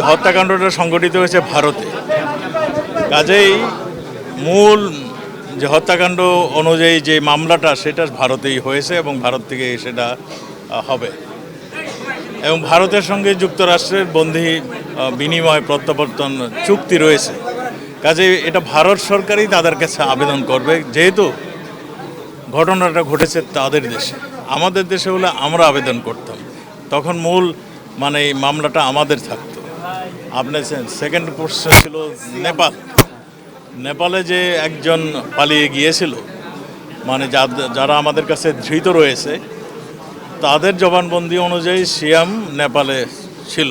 যে হত্যাকাণ্ডটা সংঘটিত হয়েছে ভারতে। কাজেই মূল যে হত্যাকাণ্ড অনুযায়ী যে মামলাটা সেটা ভারতেই হয়েছে এবং ভারত থেকে সেটা হবে। এবং ভারতের সঙ্গে যুক্তরাষ্ট্রের আহ, বিনিময় প্রত্যাবর্তন চুক্তি রয়েছে। কাজে এটা ভারত সরকারই তাদের কাছে আবেদন করবে। যেহেতু ঘটনাটা ঘটেছে তাদের দেশে। আমাদের দেশে হলে আমরা আবেদন করতাম। তখন মূল মানে এই মামলাটা আমাদের থাকতো। আপনার সেকেন্ড প্রশ্ন ছিল নেপাল। নেপালে যে একজন পালিয়ে গিয়েছিল মানে যারা আমাদের কাছে ধৃত রয়েছে, তাদের জবানবন্দি অনুযায়ী সিয়াম নেপালে ছিল।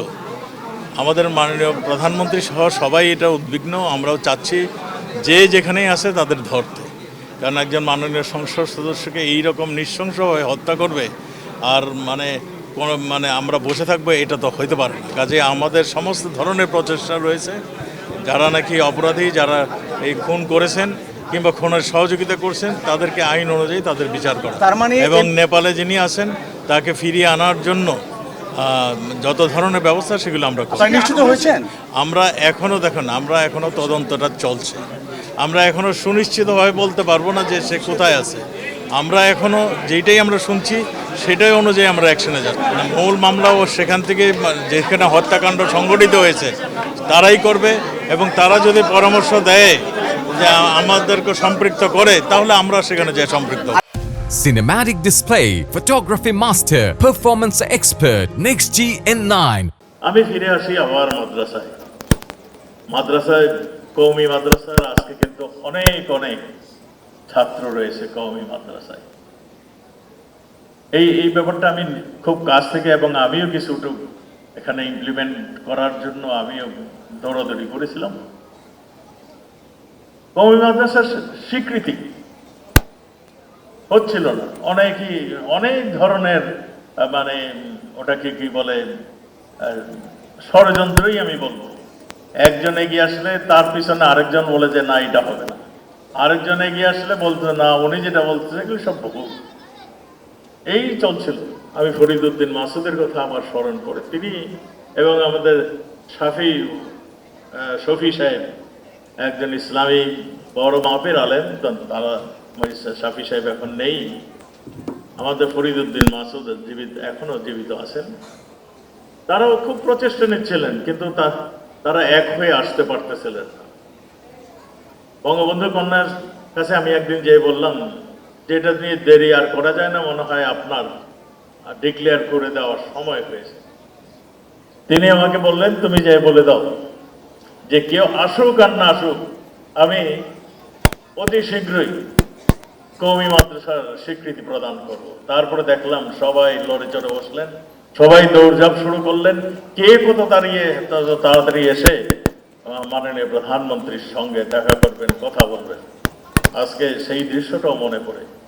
আমাদের মাননীয় প্রধানমন্ত্রী সহ সবাই এটা উদ্বিগ্ন, আমরাও চাচ্ছি যে যেখানেই আছে তাদের ধরতে। কারণ একজন মাননীয় সংসদ সদস্যকে এই রকম নৃশংসভাবে হত্যা করবে, আর মানে কোনো মানে আমরা বসে থাকব এটা তো হইতে পারে না। কাজে আমাদের সমস্ত ধরনের প্রচেষ্টা রয়েছে। যারা নাকি অপরাধী যারা এই খুন করেছেন কিংবা খুনের সহযোগিতা করছেন তাদেরকে আইন অনুযায়ী তাদের বিচার করা। তার মানে এবং নেপালে যিনি আছেন তাকে ফিরিয়ে আনার জন্য যত ধরনের ব্যবস্থা সেগুলো আমরা নিশ্চিত হয়েছেন? আমরা এখনও দেখুন আমরা এখনও তদন্তটা চলছে। আমরা এখনও সুনিশ্চিতভাবে বলতে পারব না যে সে কোথায় আছে। আমরা এখনও যেইটাই আমরা শুনছি সেটাই অনুযায়ী আমরা অ্যাকশনে যাচ্ছি মানে মূল মামলাও সেখান থেকে যেখানে হত্যাকাণ্ড সংগঠিত হয়েছে তারাই করবে এবং তারা যদি পরামর্শ দেয় যে আমাদেরকে সম্পৃক্ত করে তাহলে আমরা সেখানে যাই সম্পৃক্ত হব। Cinematic display, photography master, performance expert, Next G N9. আমি ফিরে আসি আবার মাদ্রাসায় মাদ্রাসায় কৌমি মাদ্রাসার আজকে কিন্তু অনেক অনেক ছাত্র রয়েছে কৌমি মাদ্রাসায় এই এই ব্যাপারটা আমি খুব কাছ থেকে এবং আমিও কিছুটু এখানে ইমপ্লিমেন্ট করার জন্য আমিও দৌড়াদৌড়ি করেছিলাম। কৌমি মাদ্রাসার স্বীকৃতি হচ্ছিল না। অনেকই, অনেক ধরনের মানে ওটাকে কি বলে ষড়যন্ত্রই আমি বলব। একজন এগিয়ে আসলে তার পিছনে আরেকজন বলে যে, না, এটা হবে না। আরেকজন এগিয়ে আসলে বলতো, না, উনি যেটা বলতেছে, এগুলো সব ভুল। এই চলছিল। আমি ফরিদ উদ্দিন মাসুদের কথা আমার স্মরণ করে তিনি এবং আমাদের শাফি শফি সাহেব, একজন ইসলামী বড় মাপের আলেন তারা শাফি সাহেব এখন নেই। আমাদের ফরিদ উদ্দিন মাসুদ জীবিত, এখনও জীবিত আছেন। তারাও খুব প্রচেষ্টা নিচ্ছিলেন কিন্তু তা- তারা এক হয়ে আসতে পারতেছিলেন বঙ্গবন্ধু কন্যার কাছে আমি একদিন যেয়ে বললাম যে এটা নিয়ে দেরি আর করা যায় না মনে হয় আপনার ডিক্লেয়ার করে দেওয়ার সময় হয়েছে। তিনি আমাকে বললেন, তুমি যাই বলে দাও যে কেউ আসুক আর না আসুক, আমি অতি শীঘ্রই কৌমি মাদ্রাসার স্বীকৃতি প্রদান করব। তারপরে দেখলাম সবাই লড়ে চড়ে বসলেন, সবাই দৌড়ঝাঁপ শুরু করলেন। কে কত দাঁড়িয়ে তাড়াতাড়ি এসে মাননীয় প্রধানমন্ত্রীর সঙ্গে দেখা করবেন, কথা বলবেন। আজকে সেই দৃশ্যটাও মনে পড়ে।